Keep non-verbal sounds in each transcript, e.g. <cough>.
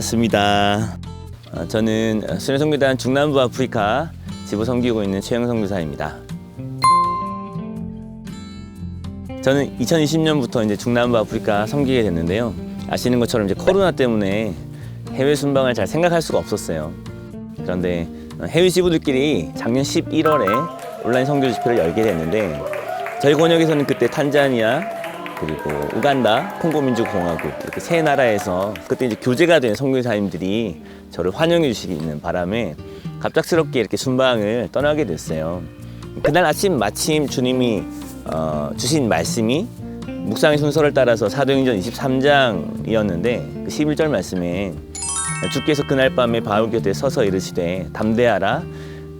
반갑습니다. 어, 저는 수련성교단 중남부 아프리카 지부 섬기고 있는 최영성 교사입니다. 저는 2020년부터 이제 중남부 아프리카 섬기게 됐는데요. 아시는 것처럼 이제 코로나 때문에 해외 순방을 잘 생각할 수가 없었어요. 그런데 해외 지부들끼리 작년 11월에 온라인 선교 집회를 열게 됐는데 저희 권역에서는 그때 탄자니아 그리고 우간다, 콩고민주공화국 이렇게 세 나라에서 그때 이제 교제가 된 선교사님들이 저를 환영해 주시는 바람에 갑작스럽게 이렇게 순방을 떠나게 됐어요. 그날 아침 마침 주님이 어, 주신 말씀이 묵상의 순서를 따라서 사도행전 23장이었는데 그 11절 말씀에 주께서 그날 밤에 바울 곁에 서서 이르시되 담대하라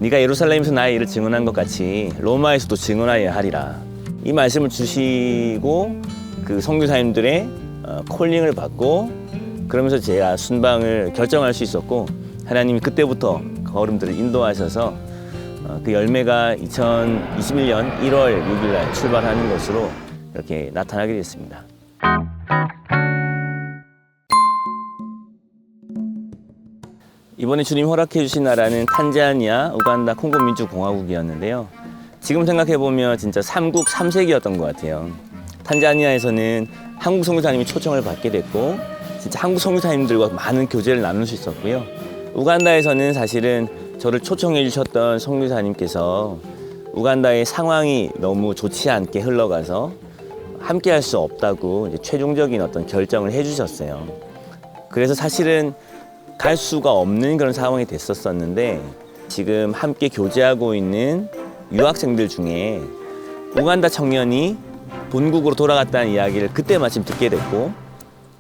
네가 예루살렘에서 나의 일을 증언한 것 같이 로마에서도 증언하여야 하리라 이 말씀을 주시고 그 선교사님들의 어, 콜링을 받고 그러면서 제가 순방을 결정할 수 있었고 하나님이 그때부터 걸음들을 인도하셔서 어, 그 열매가 2021년 1월 6일 날 출발하는 것으로 이렇게 나타나게 됐습니다. 이번에 주님 허락해 주신 나라는 탄자니아, 우간다, 콩고 민주공화국이었는데요. 지금 생각해 보면 진짜 삼국 삼색이었던 것 같아요. 탄자니아에서는 한국 선교사님이 초청을 받게 됐고 진짜 한국 선교사님들과 많은 교제를 나눌 수 있었고요. 우간다에서는 사실은 저를 초청해 주셨던 선교사님께서 우간다의 상황이 너무 좋지 않게 흘러가서 함께 할 수 없다고 최종적인 어떤 결정을 해 주셨어요. 그래서 사실은 갈 수가 없는 그런 상황이 됐었었는데 지금 함께 교제하고 있는 유학생들 중에 우간다 청년이 본국으로 돌아갔다는 이야기를 그때 마침 듣게 됐고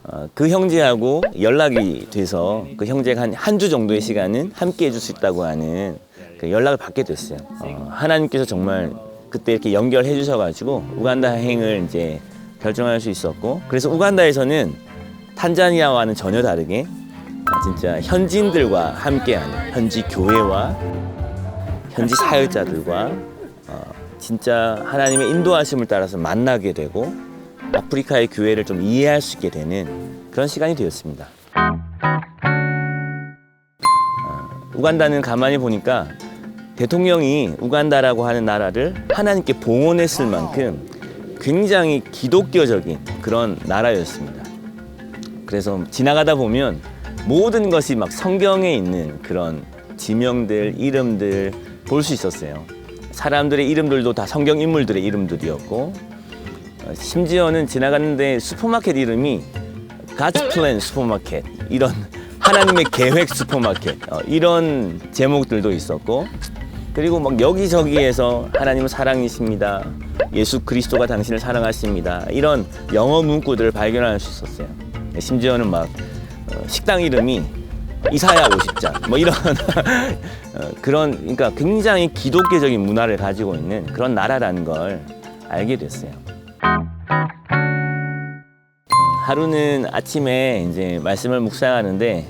어, 그 형제하고 연락이 돼서 그 형제가 한 한 주 정도의 시간은 함께 해줄 수 있다고 하는 그 연락을 받게 됐어요. 어, 하나님께서 정말 그때 이렇게 연결해 주셔가지고 우간다 행을 이제 결정할 수 있었고 그래서 우간다에서는 탄자니아와는 전혀 다르게 아, 진짜 현지인들과 함께하는 현지 교회와 현지 사역자들과 어, 진짜 하나님의 인도하심을 따라서 만나게 되고 아프리카의 교회를 좀 이해할 수 있게 되는 그런 시간이 되었습니다. 어, 우간다는 가만히 보니까 대통령이 우간다라고 하는 나라를 하나님께 봉헌했을 만큼 굉장히 기독교적인 그런 나라였습니다. 그래서 지나가다 보면 모든 것이 막 성경에 있는 그런 지명들, 이름들 볼 수 있었어요. 사람들의 이름들도 다 성경 인물들의 이름들이었고 어, 심지어는 지나갔는데 슈퍼마켓 이름이 God's Plan 슈퍼마켓 이런 <laughs> 하나님의 계획 슈퍼마켓 어, 이런 제목들도 있었고 그리고 막 여기저기에서 하나님은 사랑이십니다. 예수 그리스도가 당신을 사랑하십니다. 이런 영어 문구들을 발견할 수 있었어요. 심지어는 막 어, 식당 이름이 이사야 50장 뭐 이런 <laughs> 어, 그런 그러니까 굉장히 기독교적인 문화를 가지고 있는 그런 나라라는 걸 알게 됐어요. 어, 하루는 아침에 이제 말씀을 묵상하는데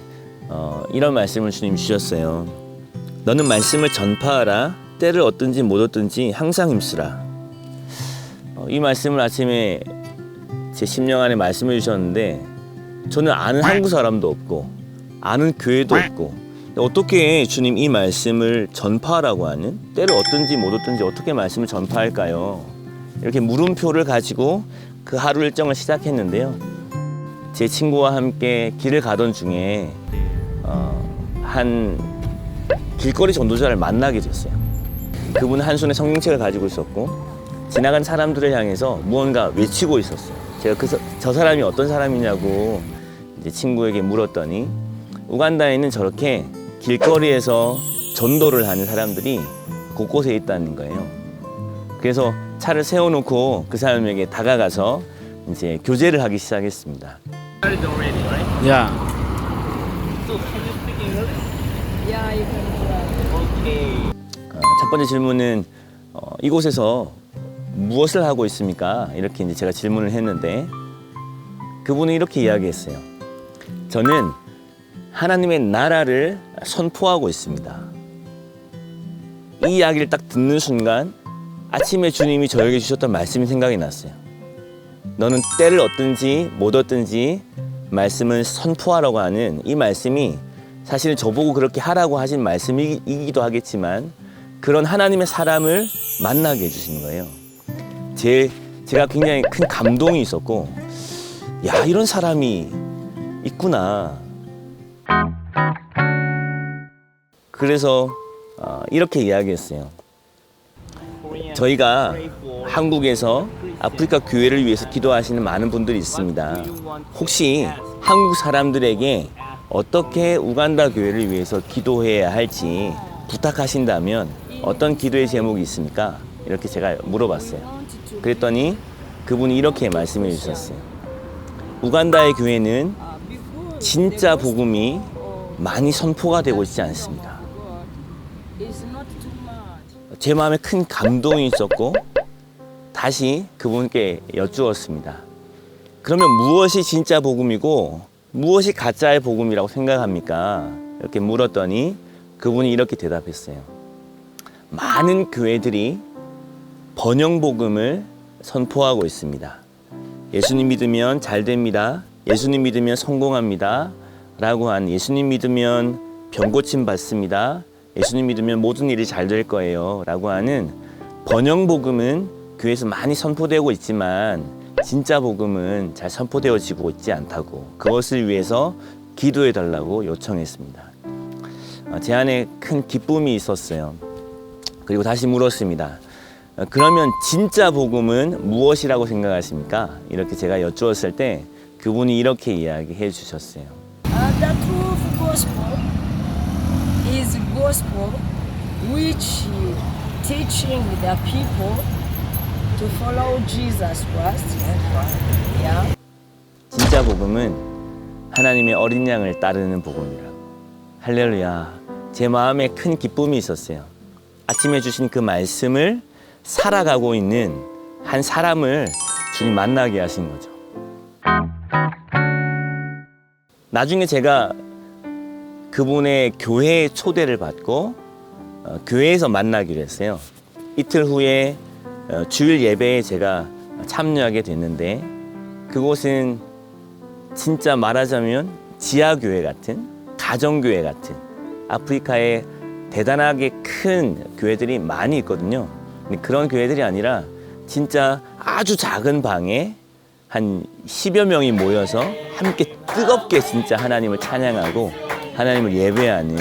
어, 이런 말씀을 주님 주셨어요. 너는 말씀을 전파하라. 때를 얻든지 못 얻든지 항상 힘쓰라. 어, 이 말씀을 아침에 제 심령 안에 말씀해 주셨는데 저는 아는 한국 사람도 없고 아는 교회도 없고 어떻게 주님 이 말씀을 전파하라고 하는 때를 얻든지 못 얻든지 어떻게 말씀을 전파할까요? 이렇게 물음표를 가지고 그 하루 일정을 시작했는데요. 제 친구와 함께 길을 가던 중에 어, 한 길거리 전도자를 만나게 됐어요. 그분은 한 손에 성경책을 가지고 있었고 지나간 사람들을 향해서 무언가 외치고 있었어요. 제가 그, 서- 저 사람이 어떤 사람이냐고 이제 친구에게 물었더니 우간다에는 저렇게 길거리에서 전도를 하는 사람들이 곳곳에 있다는 거예요. 그래서 차를 세워놓고 그 사람에게 다가가서 이제 교제를 하기 시작했습니다. Yeah. 어, 첫 번째 질문은 어, 이곳에서 무엇을 하고 있습니까? 이렇게 이제 제가 질문을 했는데 그분은 이렇게 이야기했어요. 저는 하나님의 나라를 선포하고 있습니다. 이 이야기를 딱 듣는 순간 아침에 주님이 저에게 주셨던 말씀이 생각이 났어요. 너는 때를 얻든지 못 얻든지 말씀을 선포하라고 하는 이 말씀이 사실 저보고 그렇게 하라고 하신 말씀이기도 하겠지만 그런 하나님의 사람을 만나게 해주시는 거예요. 제, 제가 굉장히 큰 감동이 있었고, 야, 이런 사람이 있구나. 그래서 어, 이렇게 이야기했어요. 저희가 한국에서 아프리카 교회를 위해서 기도하시는 많은 분들이 있습니다. 혹시 한국 사람들에게 어떻게 우간다 교회를 위해서 기도해야 할지 부탁하신다면 어떤 기도의 제목이 있습니까? 이렇게 제가 물어봤어요. 그랬더니 그분이 이렇게 말씀해 주셨어요. 우간다의 교회는 진짜 복음이 많이 선포가 되고 있지 않습니다. 제 마음에 큰 감동이 있었고 다시 그분께 여쭈었습니다. 그러면 무엇이 진짜 복음이고 무엇이 가짜의 복음이라고 생각합니까? 이렇게 물었더니 그분이 이렇게 대답했어요. 많은 교회들이 번영 복음을 선포하고 있습니다. 예수님 믿으면 잘 됩니다. 예수님 믿으면 성공합니다. 라고 한 예수님 믿으면 병 고침 받습니다. 예수님 믿으면 모든 일이 잘 될 거예요. 라고 하는 번영 복음은 교회에서 많이 선포되고 있지만 진짜 복음은 잘 선포되어지고 있지 않다고 그것을 위해서 기도해 달라고 요청했습니다. 어, 제 안에 큰 기쁨이 있었어요. 그리고 다시 물었습니다. 어, 그러면 진짜 복음은 무엇이라고 생각하십니까? 이렇게 제가 여쭈었을 때 그분이 이렇게 이야기해 주셨어요. Uh, true gospel which teaching the people to follow Jesus Christ. Yeah. 진짜 복음은 하나님의 어린 양을 따르는 복음이라고. 할렐루야. 제 마음에 큰 기쁨이 있었어요. 아침에 주신 그 말씀을 살아가고 있는 한 사람을 주님 만나게 하신 거죠. 나중에 제가 그분의 교회 초대를 받고 어, 교회에서 만나기로 했어요. 이틀 후에 어, 주일 예배에 제가 참여하게 됐는데 그곳은 진짜 말하자면 지하교회 같은 가정교회 같은 아프리카에 대단하게 큰 교회들이 많이 있거든요. 그런 교회들이 아니라 진짜 아주 작은 방에 한 10여 명이 모여서 함께 뜨겁게 진짜 하나님을 찬양하고 하나님을 예배하는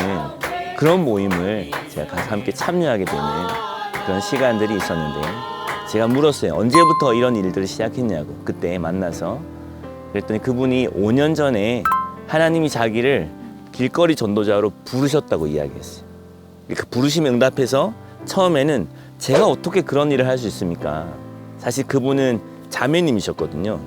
그런 모임을 제가 가서 함께 참여하게 되는 그런 시간들이 있었는데 제가 물었어요. 언제부터 이런 일들을 시작했냐고. 그때 만나서. 그랬더니 그분이 5년 전에 하나님이 자기를 길거리 전도자로 부르셨다고 이야기했어요. 그 부르심에 응답해서 처음에는 제가 어떻게 그런 일을 할 수 있습니까? 사실 그분은 자매님이셨거든요.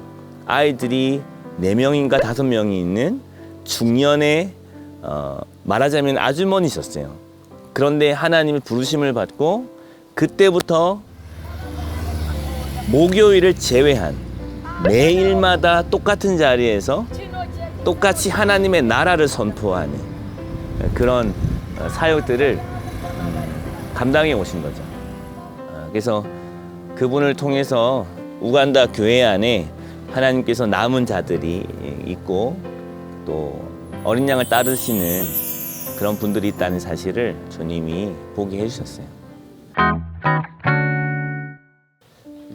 아이들이 네명인가 다섯 명이 있는 중년의 어, 말하자면 아주머니셨어요. 그런데 하나님의 부르심을 받고 그때부터 목요일을 제외한 매일마다 똑같은 자리에서 똑같이 하나님의 나라를 선포하는 그런 어, 사역들을 음, 감당해 오신 거죠. 어, 그래서 그분을 통해서 우간다 교회 안에 하나님께서 남은 자들이 있고 또 어린 양을 따르시는 그런 분들이 있다는 사실을 주님이 보게 해주셨어요.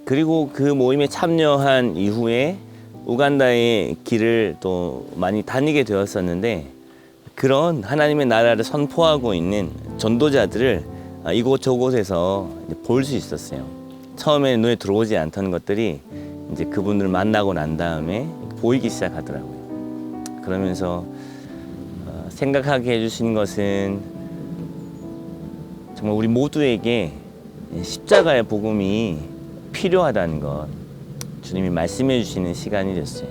그리고 그 모임에 참여한 이후에 우간다의 길을 또 많이 다니게 되었었는데 그런 하나님의 나라를 선포하고 있는 전도자들을 아, 이곳 저곳에서 볼 수 있었어요. 처음에 눈에 들어오지 않던 것들이 이제 그분을 만나고 난 다음에 보이기 시작하더라고요. 그러면서 어, 생각하게 해주신 것은 정말 우리 모두에게 십자가의 복음이 필요하다는 것 주님이 말씀해 주시는 시간이 됐어요.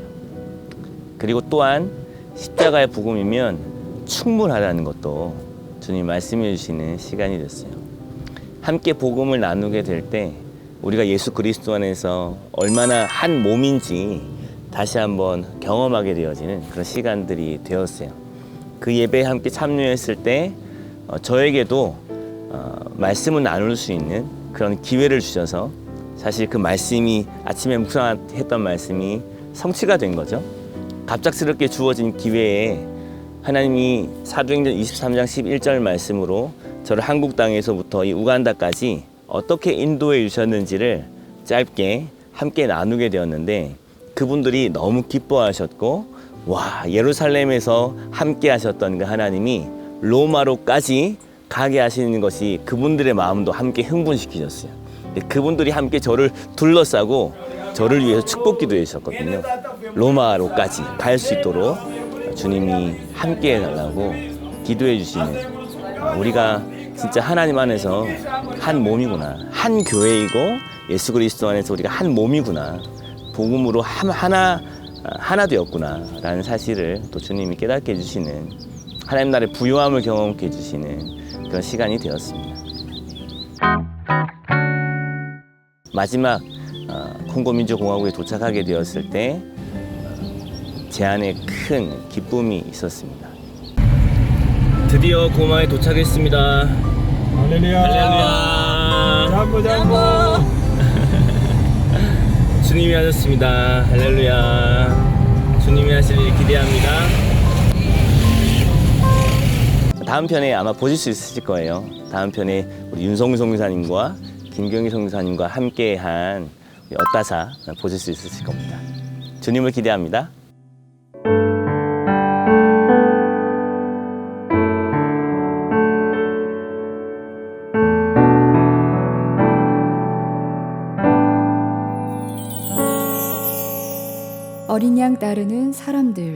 그리고 또한 십자가의 복음이면 충분하다는 것도 주님 말씀해 주시는 시간이 됐어요. 함께 복음을 나누게 될 때 우리가 예수 그리스도 안에서 얼마나 한 몸인지 다시 한번 경험하게 되어지는 그런 시간들이 되었어요. 그 예배에 함께 참여했을 때 어, 저에게도 어, 말씀을 나눌 수 있는 그런 기회를 주셔서 사실 그 말씀이 아침에 묵상했던 말씀이 성취가 된 거죠. 갑작스럽게 주어진 기회에 하나님이 사도행전 23장 11절 말씀으로 저를 한국 땅에서부터 이 우간다까지 어떻게 인도해 주셨는지를 짧게 함께 나누게 되었는데 그분들이 너무 기뻐하셨고 와 예루살렘에서 함께 하셨던 그 하나님이 로마로까지 가게 하시는 것이 그분들의 마음도 함께 흥분시키셨어요. 그분들이 함께 저를 둘러싸고 저를 위해서 축복 기도해 주셨거든요. 로마로까지 갈 수 있도록 주님이 함께 해달라고 기도해 주시는 아, 우리가 진짜 하나님 안에서 한 몸이구나. 한 교회이고 예수 그리스도 안에서 우리가 한 몸이구나. 복음으로 한- 하나 아, 하나 되었구나라는 사실을 또 주님이 깨닫게 해주시는 하나님 나라의 부요함을 경험케 해주시는 그런 시간이 되었습니다. 마지막 어, 콩고 민주공화국에 도착하게 되었을 때 제 안에 큰 기쁨이 있었습니다. 드디어 고마에 도착했습니다. 할렐루야. 할렐루야. 잠보 잠보. 주님이 하셨습니다. 할렐루야. 주님이 하실 일 기대합니다. 다음 편에 아마 보실 수 있으실 거예요. 다음 편에 우리 윤성우 성사님과 김경희 성사님과 함께한 엇다사 보실 수 있으실 겁니다. 주님을 기대합니다. 따르는 사람들